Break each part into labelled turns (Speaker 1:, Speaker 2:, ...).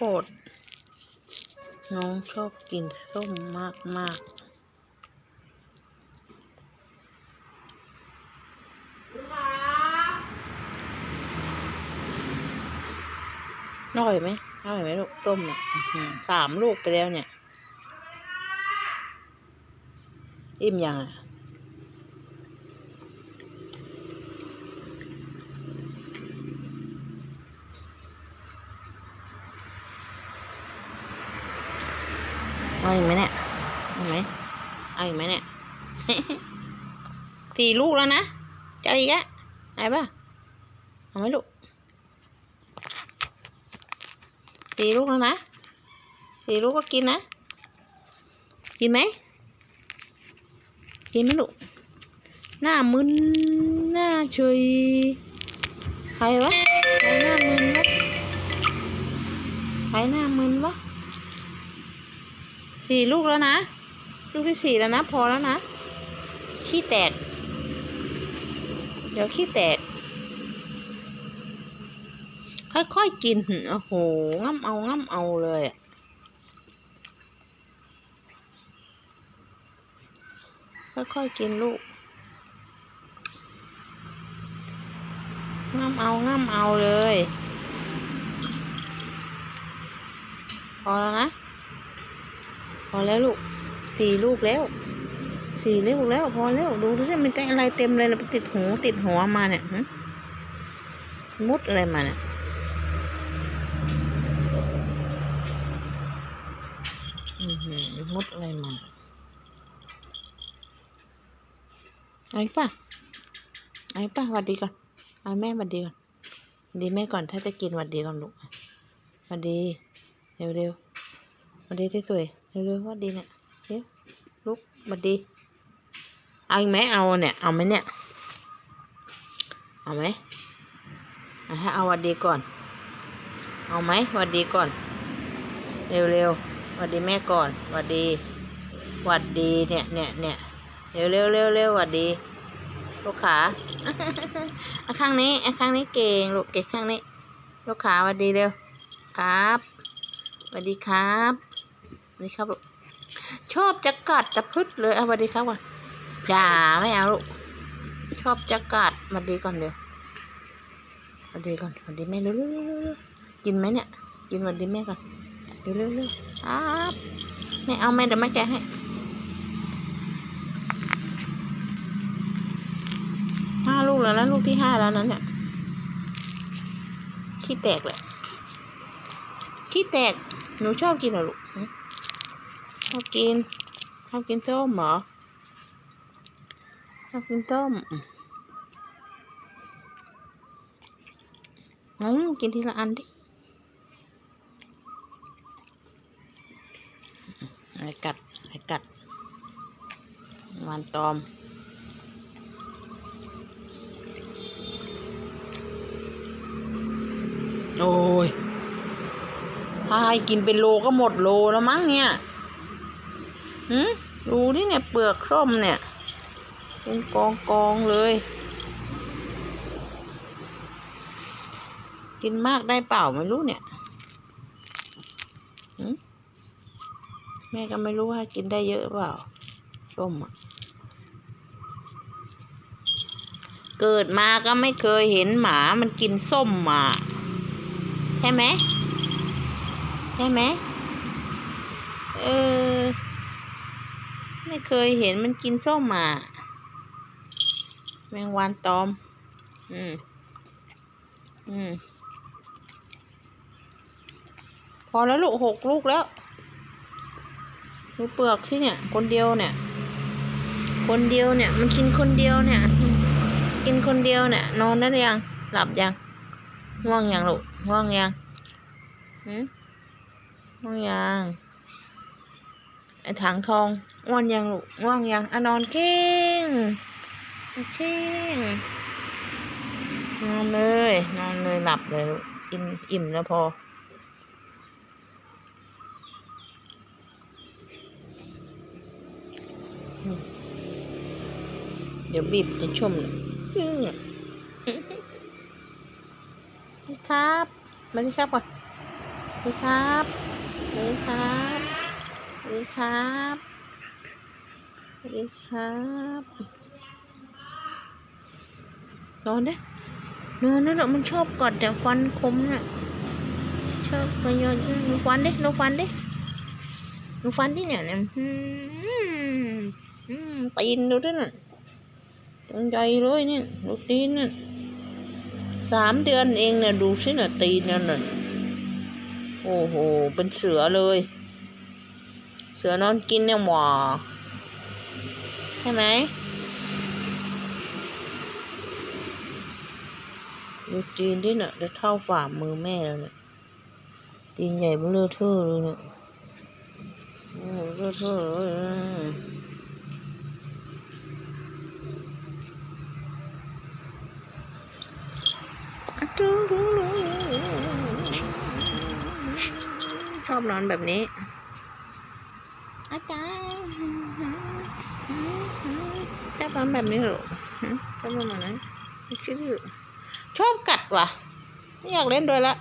Speaker 1: โปรด น้องชอบกินส้มมากมากอร่อยไหมอร่อยไหมลูกต้มเนี่ยสามลูกไปแล้วเนี่ย อิ่มยังอะ เอาอีกไหมเนี่ยเอาอีกไหมเอาอีกไหมเนี่ยสี่ลูกแล้วนะจะอีกอะไอ้ป่ะเอาไหมลูกสี่ลูกแล้วนะสี่ลูกก็กินนะ กินไหมกินไหมลูกหน้ามึนหน้าเฉยใครวะใครหน้ามึนวะใครหน้ามึนวะ สี่ลูกแล้วนะ ลูกที่สี่แล้วนะ พอแล้วนะ ขี้แตก เดี๋ยวขี้แตก ค่อยๆกิน โอ้โหง่ำเอาง่ำเอาเลยค่อยๆกินลูกง่ำเอาง่ำเอาเลย พอแล้วนะ พอแล้วลูกสี่ลูกแล้ว สี่ลูกแล้ว พอแล้วดูดูสิมันแต่อะไรเต็มเลยแล้วติดหูติดหัวมาเนี่ยมุดอะไรมาเนี่ยมุดอะไรมาเอาอีกป่ะเอาอีกป่ะหวัดดีก่อนเอาแม่หวัดดีก่อนดีแม่ก่อนถ้าจะกินหวัดดีก่อนลูกหวัดดี เร็วเร็วๆหวัดดีสวยๆ เร็วเร็วๆวัดดีเนี่ยเร็วลุกหวัดดี เอาอีกไหมเอาเนี่ย เอาไหมเนี่ย เอาไหมถ้าเอาวัดดีก่อน เอาไหมวัดดีก่อน เร็วๆวัดดีแม่ก่อนวัดดีวัดดีเนี่ยเนี่ยเนี่ยเร็วเร็วเร็วเร็ววัดดีลูกขาอะข้างนี้อะข้างนี้เก่งลูกเก่งข้างนี้ ลูกขาวัดดีเร็วครับสวัสดีครับ สวัสดีครับลูกชอบจะกัดตะพึดเลยเอาสวัสดีครับก่อนอย่าไม่เอาลูกชอบจะกัดสวัสดีก่อนเดี๋ยวสวัสดีก่อนสวัสดีแม่เร็วเร็วเร็วเร็วเร็วกินไหมเนี่ยกินสวัสดีแม่ก่อนเร็วเร็วเร็วครับไม่เอาแม่เดี๋ยวแม่แกให้ห้าลูกแล้วนะลูกที่ห้าแล้วนั้นเนี่ยขี้แตกเลยขี้แตกหนูชอบกินเหรอลูก อบกินชอบกินต้มเหรอชอบกินต้มอืมกินทีละอันดิไอ้กัดไอ้กัดวานตอมโอ้ยพายกินเป็นโลก็หมดโลแล้วมั้งเนี่ย หืมดูนี่เนี่ยเปลือกส้มเนี่ย เป็นกองกองเลย กินมากได้เปล่าไม่รู้เนี่ยแม่ก็ไม่รู้ว่ากินได้เยอะเปล่าส้มอะเกิดมาก็ไม่เคยเห็นหมามันกินส้มมาใช่ไหมใช่ไหมเออ ไม่เคยเห็นมันกินส้มหมาแมงวันตอม อืม อืม พอแล้วลูกหกลูกแล้วดูเปลือกสิเนี่ย คนเดียวเนี่ย คนเดียวเนี่ย มันกินคนเดียวเนี่ย กินคนเดียวเนี่ย นอนได้ยัง หลับยังง่วงยังลูกง่วงยังหืมง่วงยังไอ้ถังทอง ง่วงยังลูกง่วงยังอะนอนเก่งเก่งนอนเลยนอนเลยหลับเลยลูกอิ่มอิ่มแล้วพอเดี๋ยวบีบจะชุ่มเลยอื้อนี่ครับมาดิครับก่อนดีครับสวัสดีครับสวัสดีครับสวัส ดีครับนอนเด้นอนนั่นแหละมันชอบกัดแต่ฟันคมน่ะชอบมันยอนหนูฟันดิหนูฟันดิหนูฟันดิเนี่ยเนี่ยตีนดูด้วยน่ะตัวใหญ่เลยเนี่ยดูตีนน่ะสามเดือนเองเนี่ยดูสิน่ะตีนนั่นน่ะโอ้โหเป็นเสือเลย เสือนอนกินเนี่ยหมอ ช่ไหมดูจีนดิเน่ะจะเท่าฝ่ามือแม่แล้วเนี่ยตีนใหญ่เบลอเทอะเลยเนี่ยโอ้เลอเทอะเลยนะชอบนอนแบบนี้ อาจารย์ ชอบนอนแบบนี้เหรอชอบนอนแบบนั้นชื่อชอบกัดว่ะ ไม่อยากเล่นด้วยละ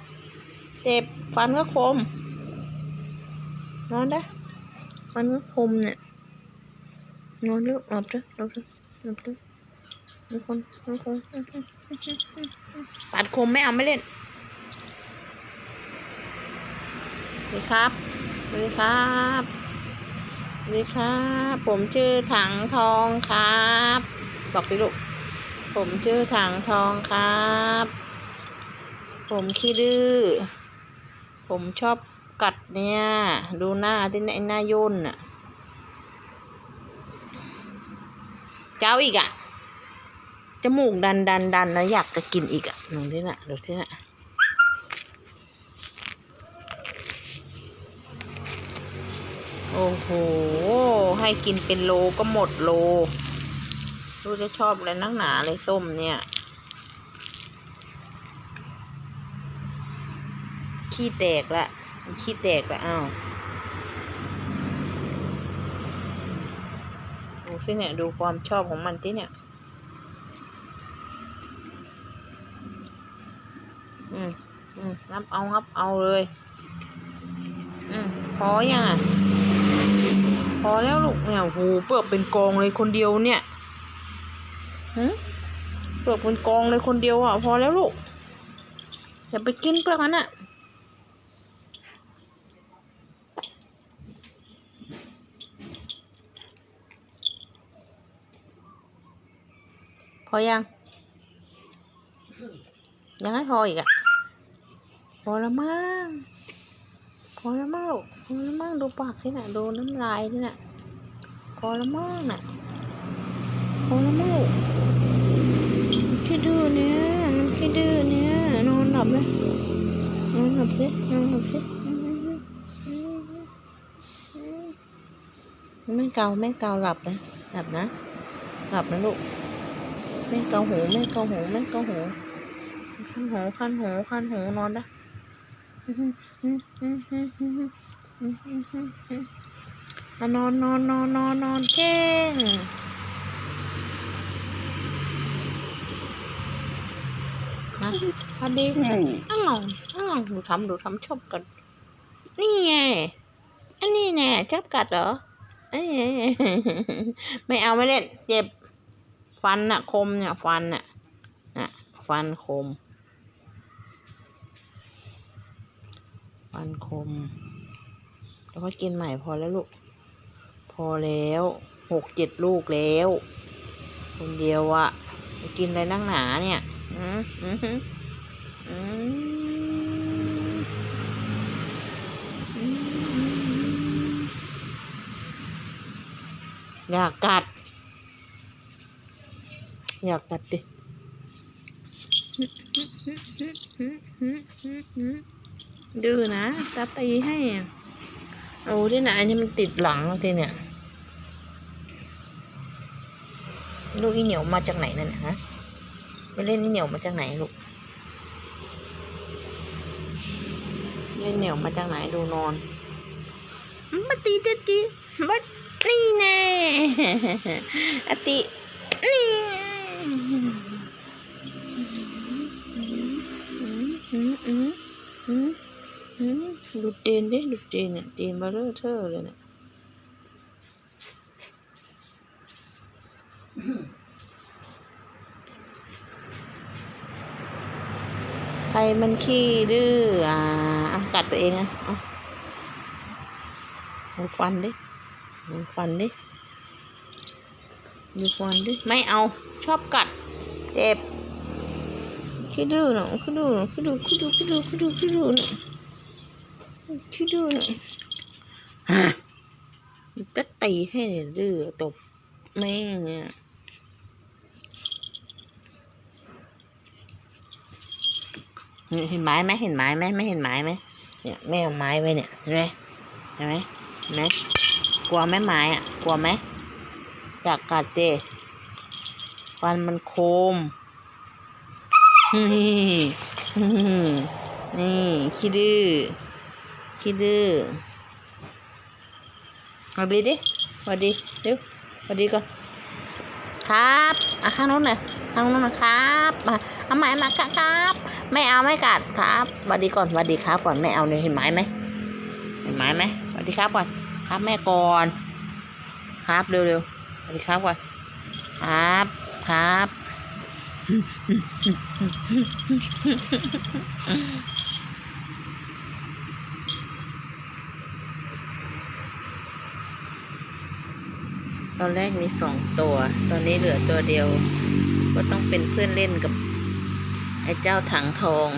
Speaker 1: เจ็บฟันก็คมนอนได้ฟันก็คมเนี่ยนอนลูกหลับจ้ะหลับจ้ะหลับจ้ะมีคนมีคนปัดคมไม่เอาไม่เล่นสวัสดีครับสวัสดีครับ ดีครับผมชื่อถังทองครับ บอกสิลูก ผมชื่อถังทองครับ ผมขี้ดื้อ ผมชอบกัดเนี่ย ดูหน้าที่ไอ้หน้าย่นอะเจ้าอีกอะจมูกดันดันดันแล้วอยากจะกินอีกอะดูที่น่ะ ดูที่น่ะ โอ้โห ให้กินเป็นโลก็หมดโลดูจะชอบอะไรนักหนาเลยส้มเนี่ย ขี้แตกละ ขี้แตกละอ้าวดูสิเนี่ย ดูความชอบของมันที่เนี่ย อืมอืมงับเอางับเอาเลย อืมพอยังอะ อแล้วลูกเนี่ยโหเปลือกเป็นกองเลยคนเดียวเนี่ยฮะเปลือกเป็นกองเลยคนเดียวอะ พอแล้วลูกอย่าไปกินเปลือกนั้นอะพอยัง ยังไม่พออีกอะ พอแล้วมั้งพ อแล้วมั้งพอแล้วมั้งดูปากที่น่ะดูน้ำลายที่น่ะพอแล้วมั้งน่ะพอแล้วมั้งลูกมันขี้ดื้อเนี่ยมันขี้ดื้อเนี่ยนอนหลับเลยนอนหลับสินอนหลับสิแม่เกาแม่เกาหลับนะหลับนะหลับนะลูกแม่เกาหูแม่เกาหูแม่เกาหูคันหูคันหูคันหูนอนได้ มานอนนอนนอนนอนนอนเก่งมาพอดีอ้าวอ้าวดูทำดูทำชอบกัดนี่ไง อันนี้แน่ชอบกัดเหรอเอ้ไม่เอาไม่เล่น เจ็บ ฟันน่ะคมเนี่ย ฟันน่ะน่ะฟันคม ฟันคม แล้วก็กินใหม่พอแล้วลูก พอแล้วหกเจ็ดลูกแล้ว คนเดียวอะจะกินอะไรนั่งหนาเนี่ย อืมอืมอืมอืมอยากกัด อยากกัดดิ ดื้อนะตาตีให้โอ้ที่ไหนอันนี้มันติดหลังทีเนี่ย ลูกอีเหนียวมาจากไหนนั่นฮะไปเล่นอีเหนียวมาจากไหนลูกเล่นเหนียวมาจากไหนดูนอนมาตีตีตีมานี่แน่อตินี่ อืมอืมอืมอืมอืมดูจีนเนี่ยจีนเบลอเทอร์เลยเนี่ยใครมันขี้ดื้ออ่ากัดตัวเองอะเอาฟันดิดูฟันดิดูฟันดิ ไม่เอา ชอบกัด เจ็บขี้ดื้อเนาะขี้ดื้อเนาะขี้ดื้อขี้ดื้อขี้ดื้อขี้ดื้อขี้ดื้อเนาะ ขี้ดื้อเนาะฮะก็ตีให้เนี่ยดื้อตบแม่งเนี่ยเห็นไม้ไหมเห็นไม้ไหมไม่เห็นไม้ไหมเนี่ยแม่เอาไม้ไว้เนี่ยเห็นไหมเห็นไหมเห็นไหมกลัวไหมไม้อะกลัวไหมอยากกัดเจฟันมันโคมนี่นี่ขี้ดื้อ ขี้ดื้อเอาดีดิสวัสดีเร็วสวัสดีก่อนครับอะข้างนู้นหน่อยข้างนู้นนะครับมาเอาไม้มาครับ ไม่เอาไม่กัดครับสวัสดีก่อนสวัสดีครับก่อนไม่เอาเนี่ยเห็นไม้ไหมเห็นไม้ไหมสวัสดีครับก่อน ครับแม่ก่อน ครับเร็วเร็วๆสวัสดีครับก่อน ครับครับ ตอนแรกมีสองตัว ตอนนี้เหลือตัวเดียว ก็ต้องเป็นเพื่อนเล่นกับ ไอ้เจ้าถังทอง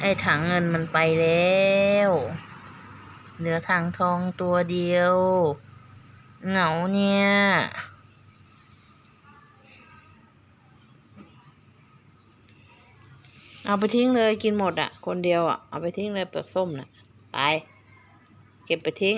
Speaker 1: ไอ้ถังเงินมันไปแล้ว เหลือถังทองตัวเดียว เหงาเนี่ยเอาไปทิ้งเลยกินหมดอะ คนเดียวอะ เอาไปทิ้งเลยเปลือกส้มน่ะ ไป เก็บไปทิ้ง